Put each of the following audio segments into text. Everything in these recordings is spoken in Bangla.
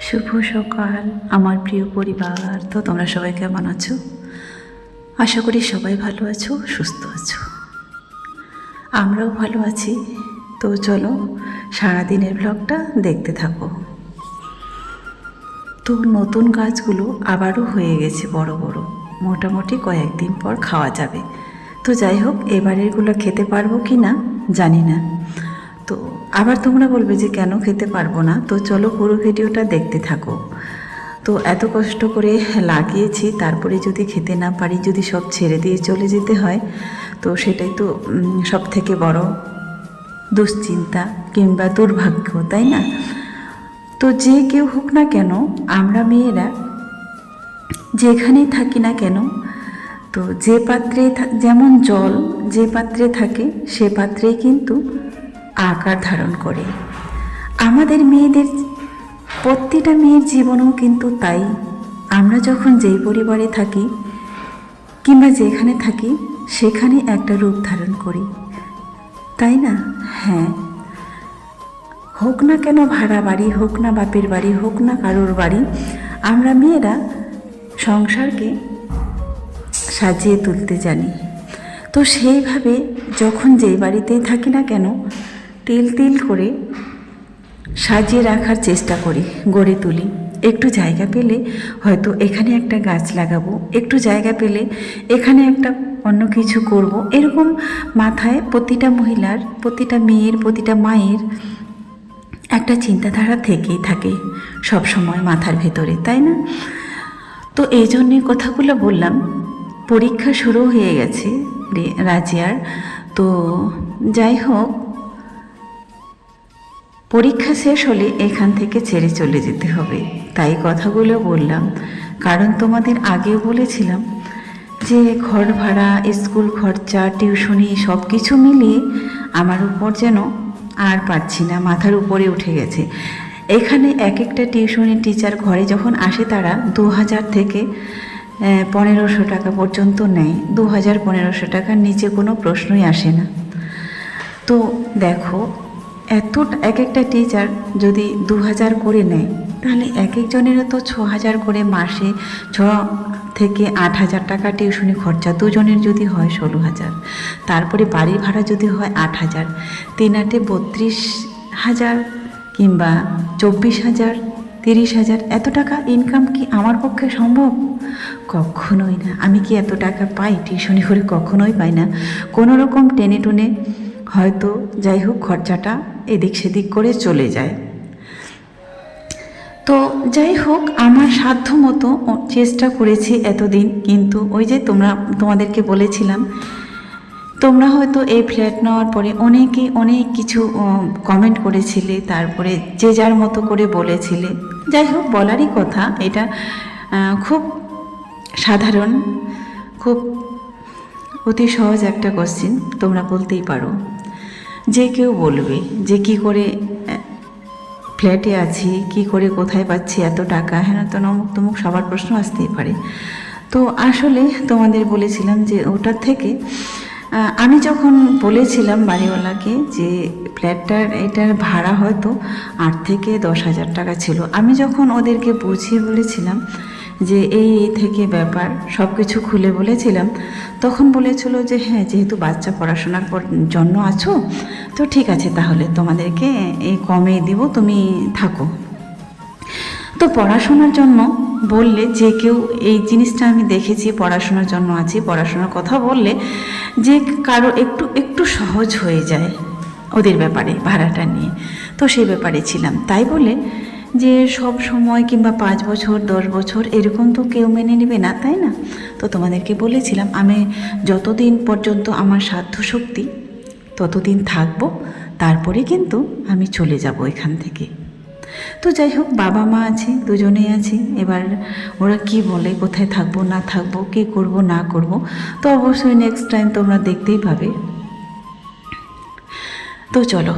শুভ সকাল, আমার প্রিয় পরিবার। তো তোমরা সবাই কেমন আছো? আশা করি সবাই ভালো আছো, সুস্থ আছো। আমরাও ভালো আছি। তো চলো, সারাদিনের ব্লগটা দেখতে থাকো। তো নতুন গাছগুলো আবারও হয়ে গেছে বড় বড়। মোটামুটি কয়েকদিন পর খাওয়া যাবে। তো যাই হোক, এবারেরগুলো খেতে পারব কি না, জানি না। আবার তোমরা বলবে যে কেন খেতে পারব না? তো চলো পুরো ভিডিওটা দেখতে থাকো। তো এত কষ্ট করে লাগিয়েছি, তারপরে যদি খেতে না পারি, যদি সব ছেড়ে দিয়ে চলে যেতে হয়, তো সেটাই তো সব থেকে বড় দুশ্চিন্তা কিংবা দুর্ভাগ্য, তাই না? তো যে কেউ হোক না কেন, আমরা মেয়েরা যেখানেই থাকি না কেন, তো যে পাত্রে যেমন জল যে পাত্রে থাকে, সে পাত্রেই কিন্তু আকার ধারণ করে। আমাদের মেয়েদের প্রতিটা মেয়ের জীবনেও কিন্তু তাই। আমরা যখন যেই পরিবারে থাকি কিংবা যেখানে থাকি, সেখানে একটা রূপ ধারণ করি। তাই না? হ্যাঁ। হোক না কেন ভাড়া বাড়ি, হোক না বাপের বাড়ি, হোক না কারোর বাড়ি, আমরা মেয়েরা সংসারকে সাজিয়ে তুলতে জানি। তো সেইভাবে যখন যেই বাড়িতেই থাকি না কেন তিল তিল করে সাজিয়ে রাখার চেষ্টা করি, গড়ে তুলি। একটু জায়গা পেলে হয়তো এখানে একটা গাছ লাগাবো, একটু জায়গা পেলে এখানে একটা অন্য কিছু করব। এরকম মাথায় প্রতিটা মহিলার, প্রতিটা মেয়ের, প্রতিটা মায়ের একটা চিন্তাধারা থেকেই থাকে সব সময় মাথার ভেতরে, তাই না? তো এই জন্যে কথাগুলো বললাম, পরীক্ষা শুরু হয়ে গেছে রাজিয়ার। তো যাই হোক পরীক্ষা শেষ হলে এখান থেকে ছেড়ে চলে যেতে হবে। তাই কথাগুলো বললাম। কারণ তোমাদের আগেও বলেছিলাম যে ঘর ভাড়া, স্কুল খরচা, টিউশনি সব কিছু মিলিয়ে আমার উপর যেন আর পারছি না, মাথার উপরে উঠে গেছে। এখানে এক একটা টিউশনি টিচার ঘরে যখন আসে তারা দু হাজার থেকে পনেরোশো টাকা পর্যন্ত নেয়। দু হাজার পনেরোশো টাকার নিচে কোনো প্রশ্নই আসে না। তো দেখো এত এক একটা টিচার যদি দু হাজার করে নেয়, তাহলে এক একজনেরও তো ছ হাজার করে মাসে ছ থেকে আট হাজার টাকা টিউশনি খরচা দুজনের যদি হয় ষোলো হাজার তারপরে বাড়ি ভাড়া যদি হয় আট হাজার তিন আটে বত্রিশ হাজার কিংবা চব্বিশ হাজার তিরিশ হাজার এত টাকা ইনকাম কি আমার পক্ষে সম্ভব? কখনোই না। আমি কি এত টাকা পাই? টিউশনি করে কখনোই পাই না। কোনো রকম টেনে টুনে হয়তো যাই হোক খরচাটা এদিক সেদিক করে চলে যায়। তো যাই হোক, আমার সাধ্য মতো চেষ্টা করেছি এতদিন, কিন্তু ওই যে তোমরা, তোমাদেরকে বলেছিলাম, তোমরা হয়তো এই ফ্ল্যাট নেওয়ার পরে অনেকে অনেক কিছু কমেন্ট করেছিলে, তারপরে যে যার মতো করে বলেছিলে। যাই হোক, বলারই কথা, এটা খুব সাধারণ, খুব অতি সহজ একটা কোশ্চিন তোমরা বলতেই পারো। যে কেউ বলবে যে কি করে ফ্ল্যাটে আছি, কি করে কোথায় পাচ্ছি এত টাকা হ্যাঁ তো নমুক তমুক সবার প্রশ্ন আসতেই পারে। তো আসলে তোমাদের বলেছিলাম যে ওটার থেকে আমি যখন বলেছিলাম বাড়িওয়ালাকে যে ফ্ল্যাটটার, এটার ভাড়া হয়তো আট থেকে দশ হাজার টাকা ছিল, আমি যখন ওদেরকে বুঝিয়ে বলেছিলাম যে এই এই থেকে ব্যাপার সব কিছু খুলে বলেছিলাম। তখন বলেছিল যে হ্যাঁ যেহেতু বাচ্চা পড়াশোনার পর জন্য আছো, তো ঠিক আছে তাহলে তোমাদেরকে এই কমে দিব, তুমি থাকো। তো পড়াশোনার জন্য বললে, যে কেউ এই জিনিসটা আমি দেখেছি, পড়াশোনার জন্য আছি, পড়াশোনার কথা বললে, যে কারও একটু একটু সহজ হয়ে যায় ওদের ব্যাপারে, ভাড়াটা নিয়ে। তো সেই ব্যাপারে ছিলাম। তাই বলে যে সব সময় কিংবা পাঁচ বছর, দশ বছর এরকম তো কেউ মেনে নেবে না, তাই না? তো তোমাদেরকে বলেছিলাম, আমি যতদিন পর্যন্ত আমার সাধ্য শক্তি ততদিন থাকব, তারপরে কিন্তু আমি চলে যাব এখান থেকে। তো যাই হোক, বাবা মা আছে দুজনেই আছে, এবার ওরা কি বলে, কোথায় থাকব, না থাকব, কী করব, না করব, তো অবশ্যই নেক্সট টাইম তোমরা দেখতেই পাবে। তো চলো,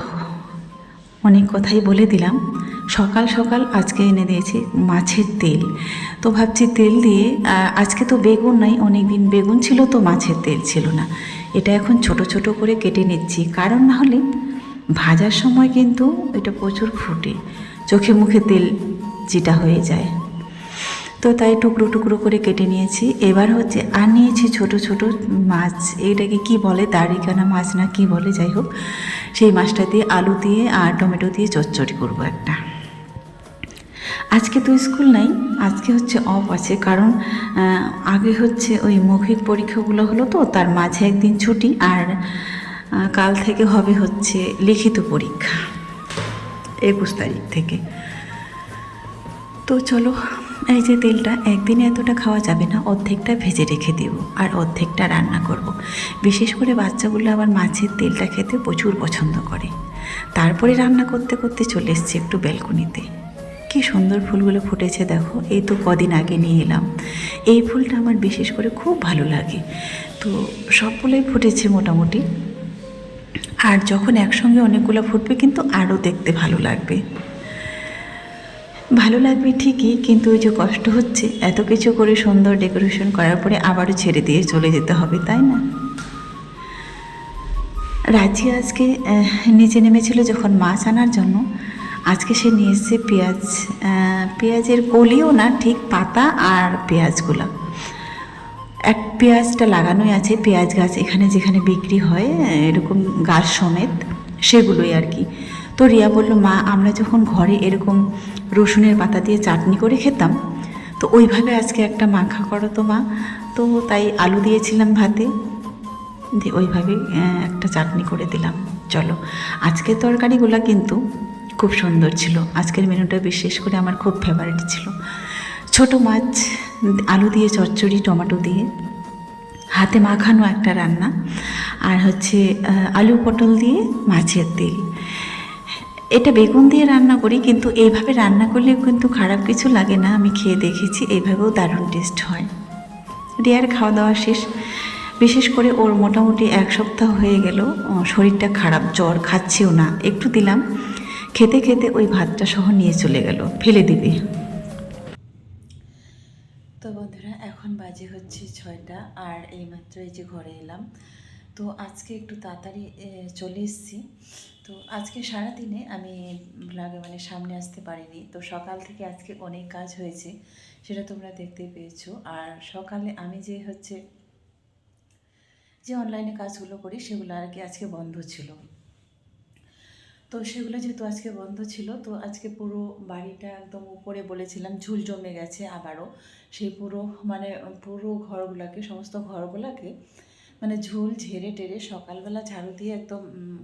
অনেক কথাই বলে দিলাম। সকাল সকাল আজকে এনে দিয়েছি মাছের তেল। তো ভাবছি তেল দিয়ে আজকে তো বেগুন নাই অনেক দিন বেগুন ছিল তো মাছের তেল ছিল না। এটা এখন ছোট ছোট করে কেটে নিচ্ছি। কারণ না হলে ভাজার সময় কিন্তু এটা প্রচুর ফুটে। চোখে মুখে তেল যেটা হয়ে যায়। তো তাই টুকরো টুকরো করে কেটে নিয়েছি। এবার হচ্ছে, আর নিয়েছি ছোট ছোট মাছ। এটাকে কি বলে? দাড়িকানা মাছ না কি বলে? যাই হোক, সেই মাছটা দিয়ে আলু দিয়ে আর টমেটো দিয়ে চচ্চড়ি করব একটা। আজকে তো স্কুল নাই, আজকে হচ্ছে অফ আছে। কারণ আগে হচ্ছে ওই মৌখিক পরীক্ষাগুলো হলো তো, তার মাঝে একদিন ছুটি আর কাল থেকে হবে হচ্ছে লিখিত পরীক্ষা একুশ তারিখ থেকে। তো চলো, এই যে তেলটা, একদিনে এতটা খাওয়া যাবে না, অর্ধেকটা ভেজে রেখে দেব আর অর্ধেকটা রান্না করব। বিশেষ করে বাচ্চাগুলো আবার মাছের তেলটা খেতে প্রচুর পছন্দ করে। তারপরে রান্না করতে করতে চলে এসছি একটু ব্যালকনিতে। কি সুন্দর ফুলগুলো ফুটেছে দেখো। এই তো কদিন আগে নিয়ে এলাম। এই ফুলটা আমার বিশেষ করে খুব ভালো লাগে। তো সবগুলোই ফুটেছে মোটামুটি। আর যখন একসঙ্গে অনেকগুলো ফুটবে কিন্তু আরও দেখতে ভালো লাগবে। ভালো লাগবে ঠিকই, কিন্তু ওই যে কষ্ট হচ্ছে, এত কিছু করে সুন্দর ডেকোরেশন করার পরে আবারও ছেড়ে দিয়ে চলে যেতে হবে, তাই না? রাজি আজকে নিচে নেমেছিল যখন মাছ আনার জন্য। আজকে সে নিয়ে এসছে পেঁয়াজ পেঁয়াজের কলিও না, ঠিক পাতা আর পেঁয়াজগুলো। এক পেঁয়াজটা লাগানোই আছে, পেঁয়াজ গাছ এখানে যেখানে বিক্রি হয়, এরকম গাছ সমেত, সেগুলোই আর কি। তো রিয়া বলল, মা, আমরা যখন ঘরে এরকম রসুনের পাতা দিয়ে চাটনি করে খেতাম, তো ওইভাবে আজকে একটা মাখা করো তো মা। তো তাই আলু দিয়েছিলাম ভাতে, দিয়ে ওইভাবে একটা চাটনি করে দিলাম। চলো, আজকের তরকারিগুলো কিন্তু খুব সুন্দর ছিল। আজকের মেনুটা বিশেষ করে আমার খুব ফেভারিট ছিল। ছোট মাছ, আলু দিয়ে চচ্চড়ি, টমেটো দিয়ে। হাতে মাখানো একটা রান্না। আর হচ্ছে আলু পটল দিয়ে মাছের তেল। এটা বেগুন দিয়ে রান্না করি, কিন্তু এইভাবে রান্না করলে কিন্তু খারাপ কিছু লাগে না। আমি খেয়ে দেখেছি, এইভাবেও দারুণ টেস্ট হয়। রিয়ার খাওয়া দাওয়া শেষ। বিশেষ করে ওর মোটামুটি এক সপ্তাহ হয়ে গেল শরীরটা খারাপ, জ্বর, খাচ্ছেও না। একটু দিলাম। খেতে খেতে ওই ভাতটা সহ নিয়ে চলে গেল। ফেলে দিবে। তো বন্ধুরা, এখন বাজে হচ্ছে ছয়টা, আর এইমাত্র এই যে ঘরে এলাম। তো আজকে একটু তাড়াতাড়ি চলে এসেছি। তো আজকে সারাদিনে আমি ব্লগে মানে সামনে আসতে পারিনি। তো সকাল থেকে আজকে অনেক কাজ হয়েছে, সেটা তোমরা দেখতে পেয়েছ। আর সকালে আমি যে হচ্ছে যে অনলাইনে কাজগুলো করি, সেগুলো আর কি আজকে বন্ধ ছিল। তো সেগুলো যেহেতু আজকে বন্ধ ছিল, তো আজকে পুরো বাড়িটা একদম উপরে বলেছিলাম, ঝুল জমে গেছে আবারও। সেই পুরো মানে পুরো ঘরগুলোকে, সমস্ত ঘরগুলোকে মানে ঝুল, ঝেড়ে টেরে সকালবেলা ঝাড়ু দিয়ে একদম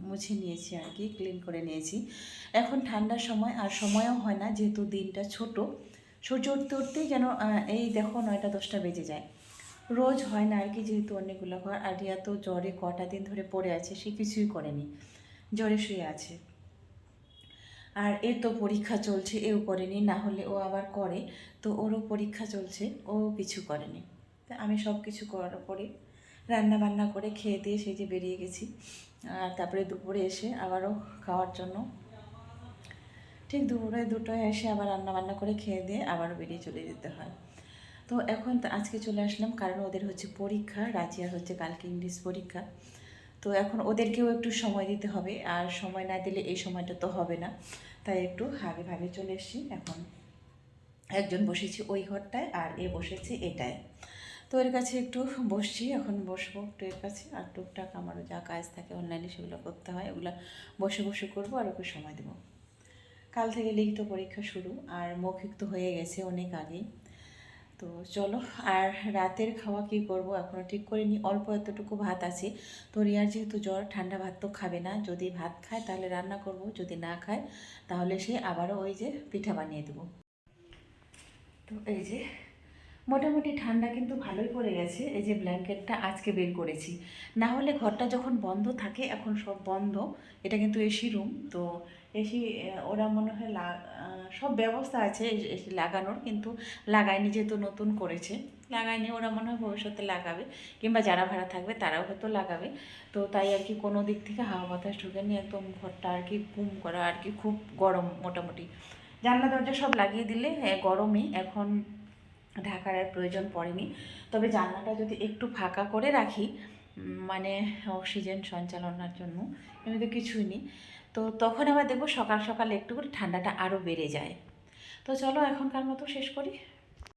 মুছে নিয়েছি আর কি ক্লিন করে নিয়েছি। এখন ঠান্ডার সময়, আর সময়ও হয় না, যেহেতু দিনটা ছোট, সূর্য উঠতে উঠতেই যেন এই দেখো নয়টা দশটা বেজে যায়। রোজ হয় না আর কি, যেহেতু অনেকগুলো ঘর, আর তো জ্বরে কটা দিন ধরে পড়ে আছে, সে কিছুই করেনি, জ্বরে শুয়ে আছে। আর এর তো পরীক্ষা চলছে এও করেনি, না হলে ও আবার করে। তো ওরও পরীক্ষা চলছে, ও কিছু করেনি। তা আমি সব কিছু করার পরে রান্না বান্না করে খেয়ে দিয়ে সেই যে বেরিয়ে গেছি। আর তারপরে দুপুরে এসে আবারও খাওয়ার জন্য। ঠিক দুপুরে দুটোয় এসে আবার রান্না বান্না করে খেয়ে দিয়ে আবারও বেরিয়ে চলে যেতে হয়। তো এখন আজকে চলে আসলাম, কারণ ওদের হচ্ছে পরীক্ষা, রাজিয়ার হচ্ছে কালকে ইংলিশ পরীক্ষা। তো এখন ওদেরকেও একটু সময় দিতে হবে। আর সময় না দিলে এই সময়টা তো হবে না। তাই একটু আগে ভাগে চলে এসেছি। এখন একজন বসেছি ওই ঘরটায় আর এ বসেছে এটায়। তো এর কাছে একটু বসছি, এখন বসবো একটু এর কাছে। আর টুকটাক আমারও যা কাজ থাকে অনলাইনে সেগুলো করতে হয়। ওগুলো বসে বসে করব আর ওকে সময় দেবো। কাল থেকে লিখিত পরীক্ষা শুরু। আর মৌখিক তো হয়ে গেছে অনেক আগেই। তো চলো, আর রাতের খাওয়া কি করব? এখনও ঠিক করিনি, অল্প এতটুকু ভাত আছে। তো রিয়ার যেহেতু জ্বর, ঠান্ডা ভাত তো খাবে না। যদি ভাত খায় তাহলে রান্না করব, যদি না খায় তাহলে সে আবারও ওই যে পিঠা বানিয়ে দেবো। তো এই যে মোটামুটি ঠান্ডা কিন্তু ভালোই পড়ে গেছে। এই যে ব্ল্যাঙ্কেটটা আজকে বের করেছি। না হলে ঘরটা যখন বন্ধ থাকে এখন সব বন্ধ। এটা কিন্তু এসি রুম তো এসি ওরা মনে হয় সব ব্যবস্থা আছে এসি লাগানোর কিন্তু লাগায়নি যেহেতু নতুন করেছে। লাগায়নি ওরা মনে হয় ভবিষ্যতে লাগাবে। কিংবা যারা ভাড়া থাকবে তারাও হয়তো লাগাবে। তো তাই আর কি কোনো দিক থেকে হাওয়া বাতাস ঢুকেনি একদম ঘরটা আর কি গুম করা আর কি খুব গরম মোটামুটি। জানলা দরজা সব লাগিয়ে দিলে হ্যাঁ, গরমই। এখন ঢাকার আর প্রয়োজন পড়েনি। তবে জানলাটা যদি একটু ফাঁকা করে রাখি মানে অক্সিজেন সঞ্চালনার জন্য এমনিতে কিছুই নেই। তো তখন আবার দেখব সকাল সকাল একটু করে ঠান্ডাটা আরও বেড়ে যায়। তো চলো এখনকার মতো শেষ করি।